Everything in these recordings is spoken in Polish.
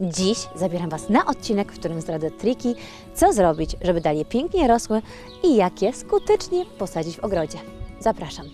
Dziś zabieram Was na odcinek, w którym zdradzę triki, co zrobić, żeby dalie pięknie rosły i jak je skutecznie posadzić w ogrodzie. Zapraszam.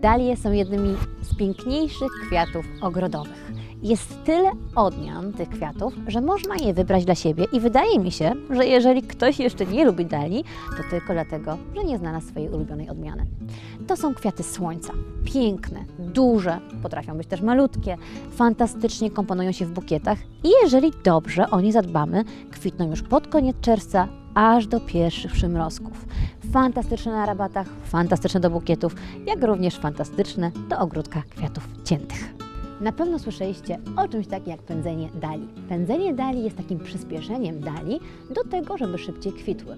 Dalie są jednymi z piękniejszych kwiatów ogrodowych. Jest tyle odmian tych kwiatów, że można je wybrać dla siebie i wydaje mi się, że jeżeli ktoś jeszcze nie lubi dali, to tylko dlatego, że nie znalazł swojej ulubionej odmiany. To są kwiaty słońca. Piękne, duże, potrafią być też malutkie, fantastycznie komponują się w bukietach i jeżeli dobrze o nie zadbamy, kwitną już pod koniec czerwca aż do pierwszych przymrozków. Fantastyczne na rabatach, fantastyczne do bukietów, jak również fantastyczne do ogródka kwiatów ciętych. Na pewno słyszeliście o czymś takim jak pędzenie dali. Pędzenie dali jest takim przyspieszeniem dali do tego, żeby szybciej kwitły.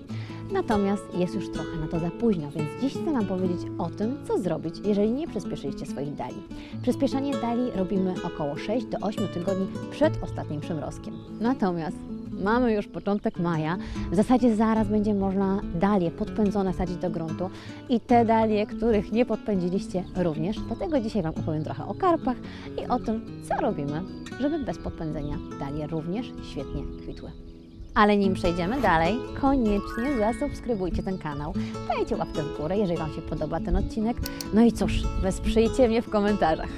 Natomiast jest już trochę na to za późno, więc dziś chcę Wam powiedzieć o tym, co zrobić, jeżeli nie przyspieszyliście swoich dali. Przyspieszanie dali robimy około 6 do 8 tygodni przed ostatnim przymrozkiem. Natomiast Mamy już początek maja. W zasadzie zaraz będzie można dalie podpędzone sadzić do gruntu i te dalie, których nie podpędziliście również. Dlatego dzisiaj Wam opowiem trochę o karpach i o tym, co robimy, żeby bez podpędzenia dalie również świetnie kwitły. Ale nim przejdziemy dalej, koniecznie zasubskrybujcie ten kanał, dajcie łapkę w górę, jeżeli Wam się podoba ten odcinek. No i cóż, wesprzyjcie mnie w komentarzach.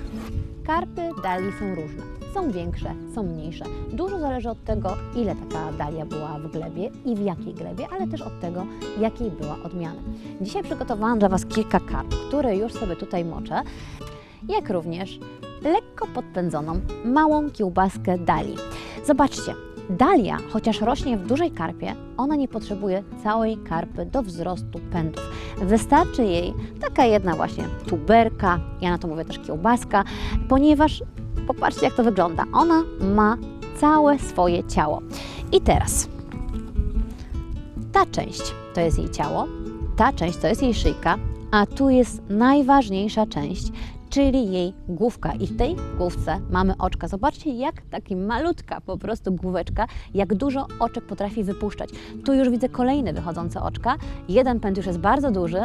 Karpy dali są różne. Są większe, są mniejsze. Dużo zależy od tego, ile taka dalia była w glebie i w jakiej glebie, ale też od tego, jakiej była odmiana. Dzisiaj przygotowałam dla Was kilka karp, które już sobie tutaj moczę, jak również lekko podpędzoną małą kiełbaskę dali. Zobaczcie, dalia, chociaż rośnie w dużej karpie, ona nie potrzebuje całej karpy do wzrostu pędów. Wystarczy jej taka jedna właśnie tuberka, ja na to mówię też kiełbaska, ponieważ popatrzcie jak to wygląda. Ona ma całe swoje ciało. I teraz ta część to jest jej ciało, ta część to jest jej szyjka, a tu jest najważniejsza część, czyli jej główka. I w tej główce mamy oczka. Zobaczcie, jak taki malutka po prostu główeczka, jak dużo oczek potrafi wypuszczać. Tu już widzę kolejne wychodzące oczka. Jeden pęd już jest bardzo duży,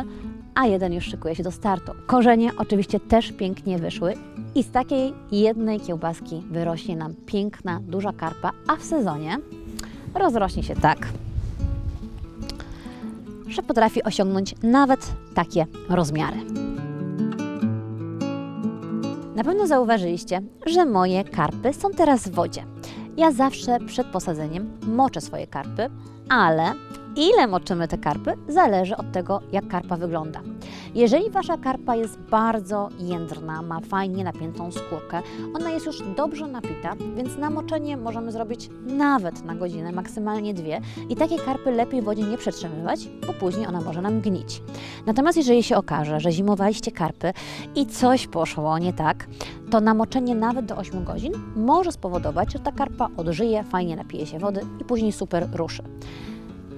a jeden już szykuje się do startu. Korzenie oczywiście też pięknie wyszły i z takiej jednej kiełbaski wyrośnie nam piękna, duża karpa, a w sezonie rozrośnie się tak, że potrafi osiągnąć nawet takie rozmiary. Na pewno zauważyliście, że moje karpy są teraz w wodzie. Ja zawsze przed posadzeniem moczę swoje karpy, ale ile moczymy te karpy zależy od tego, jak karpa wygląda. Jeżeli wasza karpa jest bardzo jędrna, ma fajnie napiętą skórkę, ona jest już dobrze napita, więc namoczenie możemy zrobić nawet na godzinę, maksymalnie dwie i takie karpy lepiej w wodzie nie przetrzymywać, bo później ona może nam gnić. Natomiast jeżeli się okaże, że zimowaliście karpy i coś poszło nie tak, to namoczenie nawet do 8 godzin może spowodować, że ta karpa odżyje, fajnie napije się wody i później super ruszy.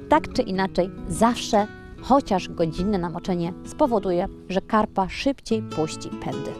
Tak czy inaczej, zawsze chociaż godzinne namoczenie spowoduje, że karpa szybciej puści pędy.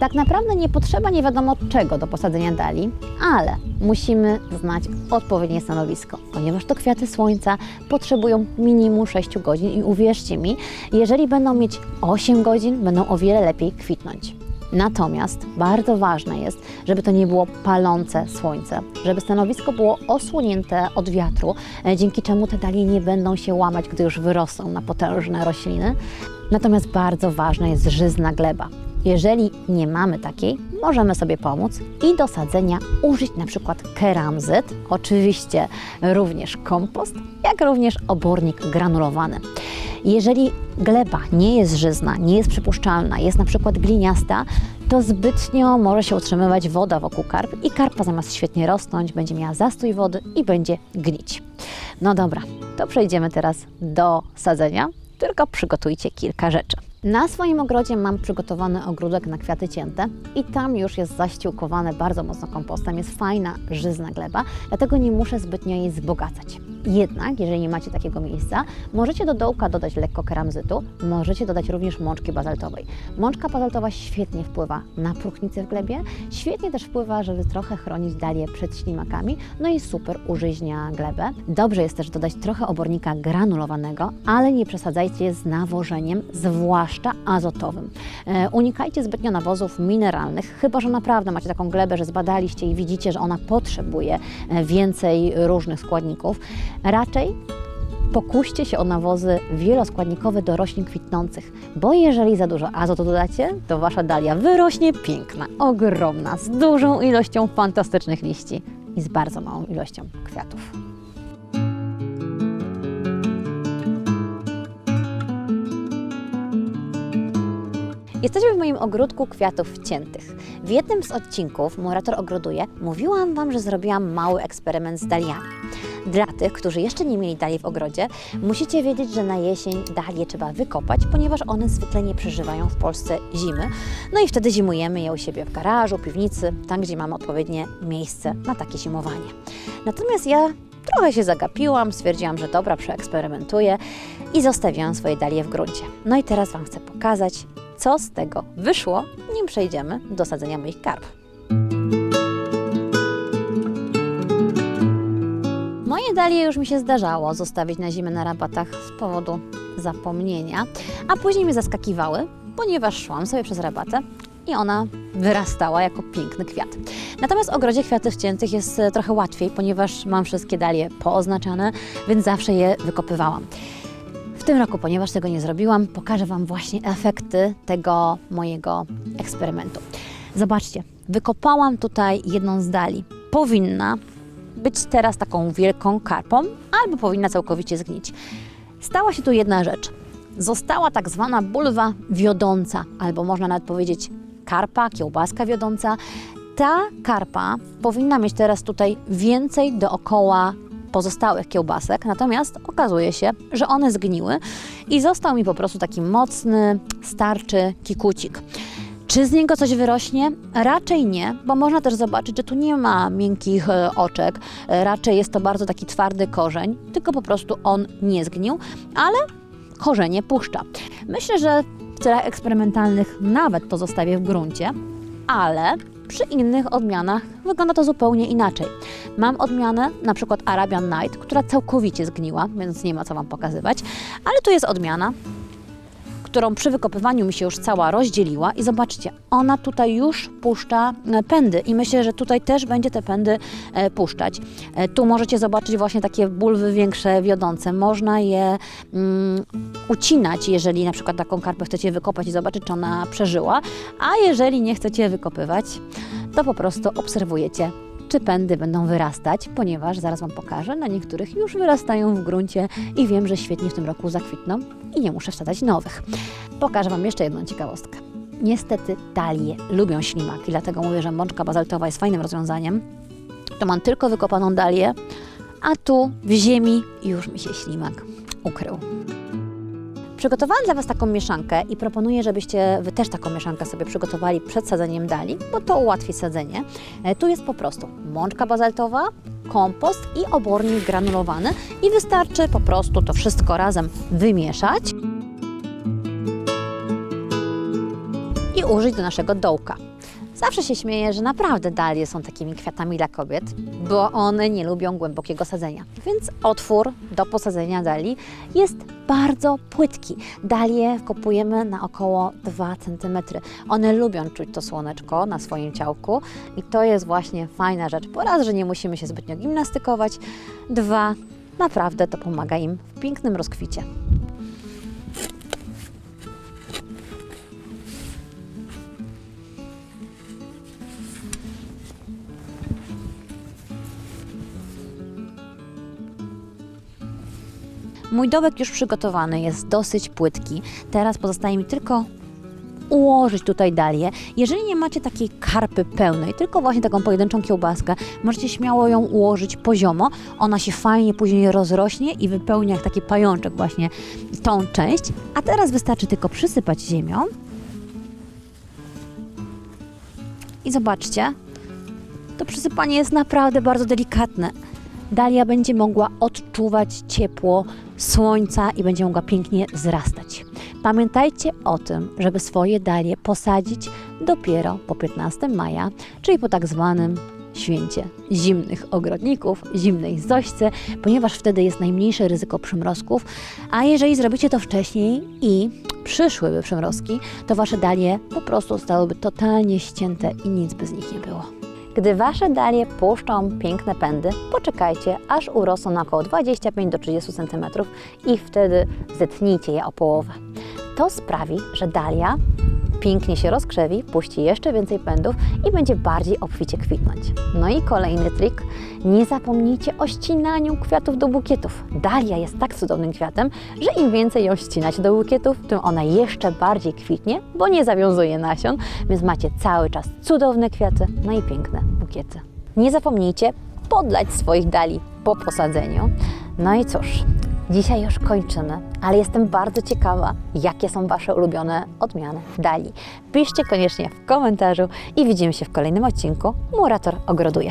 Tak naprawdę nie potrzeba nie wiadomo czego do posadzenia dali, ale musimy znać odpowiednie stanowisko, ponieważ to kwiaty słońca potrzebują minimum 6 godzin i uwierzcie mi, jeżeli będą mieć 8 godzin, będą o wiele lepiej kwitnąć. Natomiast bardzo ważne jest, żeby to nie było palące słońce, żeby stanowisko było osłonięte od wiatru, e, dzięki czemu te dalie nie będą się łamać, gdy już wyrosną na potężne rośliny. Natomiast bardzo ważna jest żyzna gleba. Jeżeli nie mamy takiej, możemy sobie pomóc i do sadzenia użyć przykład keramzyt, oczywiście również kompost, jak również obornik granulowany. Jeżeli gleba nie jest żyzna, nie jest przypuszczalna, jest na przykład gliniasta, to zbytnio może się utrzymywać woda wokół karp i karpa zamiast świetnie rosnąć będzie miała zastój wody i będzie gnić. No dobra, to przejdziemy teraz do sadzenia, tylko przygotujcie kilka rzeczy. Na swoim ogrodzie mam przygotowany ogródek na kwiaty cięte i tam już jest zaściółkowane bardzo mocno kompostem, jest fajna, żyzna gleba, dlatego nie muszę zbytnio jej wzbogacać. Jednak, jeżeli nie macie takiego miejsca, możecie do dołka dodać lekko keramzytu, możecie dodać również mączki bazaltowej. Mączka bazaltowa świetnie wpływa na próchnicę w glebie, świetnie też wpływa, żeby trochę chronić dalię przed ślimakami, no i super użyźnia glebę. Dobrze jest też dodać trochę obornika granulowanego, ale nie przesadzajcie z nawożeniem, zwłaszcza azotowym. E, unikajcie zbytnio nawozów mineralnych, chyba że naprawdę macie taką glebę, że zbadaliście i widzicie, że ona potrzebuje e, więcej różnych składników. Raczej pokuście się o nawozy wieloskładnikowe do roślin kwitnących, bo jeżeli za dużo azotu dodacie, to wasza dalia wyrośnie piękna, ogromna, z dużą ilością fantastycznych liści i z bardzo małą ilością kwiatów. Jesteśmy w moim ogródku kwiatów ciętych. W jednym z odcinków Murator ogroduje mówiłam Wam, że zrobiłam mały eksperyment z daliami. Dla tych, którzy jeszcze nie mieli dali w ogrodzie, musicie wiedzieć, że na jesień dalie trzeba wykopać, ponieważ one zwykle nie przeżywają w Polsce zimy. No i wtedy zimujemy je u siebie w garażu, piwnicy, tam gdzie mamy odpowiednie miejsce na takie zimowanie. Natomiast ja trochę się zagapiłam, stwierdziłam, że dobra, przeeksperymentuję i zostawiłam swoje dalie w gruncie. No i teraz Wam chcę pokazać, co z tego wyszło, nim przejdziemy do sadzenia moich karp. Moje dalie już mi się zdarzało zostawić na zimę na rabatach z powodu zapomnienia, a później mnie zaskakiwały, ponieważ szłam sobie przez rabatę i ona wyrastała jako piękny kwiat. Natomiast w ogrodzie kwiatów ciętych jest e, trochę łatwiej, ponieważ mam wszystkie dalie pooznaczane, więc zawsze je wykopywałam. W tym roku, ponieważ tego nie zrobiłam, pokażę Wam właśnie efekty tego mojego eksperymentu. Zobaczcie, wykopałam tutaj jedną z dali. Powinna być teraz taką wielką karpą, albo powinna całkowicie zgnić. Stała się tu jedna rzecz. Została tak zwana bulwa wiodąca, albo można nawet powiedzieć karpa, kiełbaska wiodąca. Ta karpa powinna mieć teraz tutaj więcej dookoła pozostałych kiełbasek, natomiast okazuje się, że one zgniły i został mi po prostu taki mocny, starczy kikucik. Czy z niego coś wyrośnie? Raczej nie, bo można też zobaczyć, że tu nie ma miękkich e, oczek, e, raczej jest to bardzo taki twardy korzeń, tylko po prostu on nie zgnił, ale korzenie puszcza. Myślę, że w celach eksperymentalnych nawet to zostawię w gruncie, ale przy innych odmianach wygląda to zupełnie inaczej. Mam odmianę, na przykład Arabian Night, która całkowicie zgniła, więc nie ma co Wam pokazywać, ale tu jest odmiana, którą przy wykopywaniu mi się już cała rozdzieliła i zobaczcie, ona tutaj już puszcza e, pędy i myślę, że tutaj też będzie te pędy e, puszczać. E, Tu możecie zobaczyć właśnie takie bulwy większe, wiodące. Można je mm, ucinać, jeżeli na przykład taką karpę chcecie wykopać i zobaczyć, czy ona przeżyła, a jeżeli nie chcecie wykopywać, to po prostu obserwujecie czy pędy będą wyrastać, ponieważ zaraz Wam pokażę, na niektórych już wyrastają w gruncie i wiem, że świetnie w tym roku zakwitną i nie muszę wsadzać nowych. Pokażę Wam jeszcze jedną ciekawostkę. Niestety dalie lubią ślimaki, dlatego mówię, że mączka bazaltowa jest fajnym rozwiązaniem. To mam tylko wykopaną dalię, a tu w ziemi już mi się ślimak ukrył. Przygotowałam dla Was taką mieszankę i proponuję, żebyście Wy też taką mieszankę sobie przygotowali przed sadzeniem dali, bo to ułatwi sadzenie. E, Tu jest po prostu mączka bazaltowa, kompost i obornik granulowany i wystarczy po prostu to wszystko razem wymieszać i użyć do naszego dołka. Zawsze się śmieję, że naprawdę dalie są takimi kwiatami dla kobiet, bo one nie lubią głębokiego sadzenia. Więc otwór do posadzenia dali jest bardzo płytki. Dalie kopujemy na około 2 cm. One lubią czuć to słoneczko na swoim ciałku i to jest właśnie fajna rzecz. Po raz, że nie musimy się zbytnio gimnastykować. Dwa, naprawdę to pomaga im w pięknym rozkwicie. Mój dołek już przygotowany, jest dosyć płytki. Teraz pozostaje mi tylko ułożyć tutaj dalię. Jeżeli nie macie takiej karpy pełnej, tylko właśnie taką pojedynczą kiełbaskę, możecie śmiało ją ułożyć poziomo. Ona się fajnie później rozrośnie i wypełnia jak taki pajączek właśnie tą część. A teraz wystarczy tylko przysypać ziemią. I zobaczcie, to przysypanie jest naprawdę bardzo delikatne. Dalia będzie mogła odczuwać ciepło słońca i będzie mogła pięknie wzrastać. Pamiętajcie o tym, żeby swoje dalie posadzić dopiero po 15 maja, czyli po tak zwanym święcie zimnych ogrodników, zimnej zośce, ponieważ wtedy jest najmniejsze ryzyko przymrozków, a jeżeli zrobicie to wcześniej i przyszłyby przymrozki, to wasze dalie po prostu zostałyby totalnie ścięte i nic by z nich nie było. Gdy wasze dalie puszczą piękne pędy, poczekajcie, aż urosną na około 25 do 30 cm i wtedy zetnijcie je o połowę. To sprawi, że dalia pięknie się rozkrzewi, puści jeszcze więcej pędów i będzie bardziej obficie kwitnąć. No i kolejny trik, nie zapomnijcie o ścinaniu kwiatów do bukietów. Dalia jest tak cudownym kwiatem, że im więcej ją ścinacie do bukietów, tym ona jeszcze bardziej kwitnie, bo nie zawiązuje nasion, więc macie cały czas cudowne kwiaty, no i piękne bukiety. Nie zapomnijcie podlać swoich dali po posadzeniu. No i cóż, Dzisiaj już kończymy, ale jestem bardzo ciekawa, jakie są Wasze ulubione odmiany dali. Piszcie koniecznie w komentarzu i widzimy się w kolejnym odcinku. Murator ogroduje.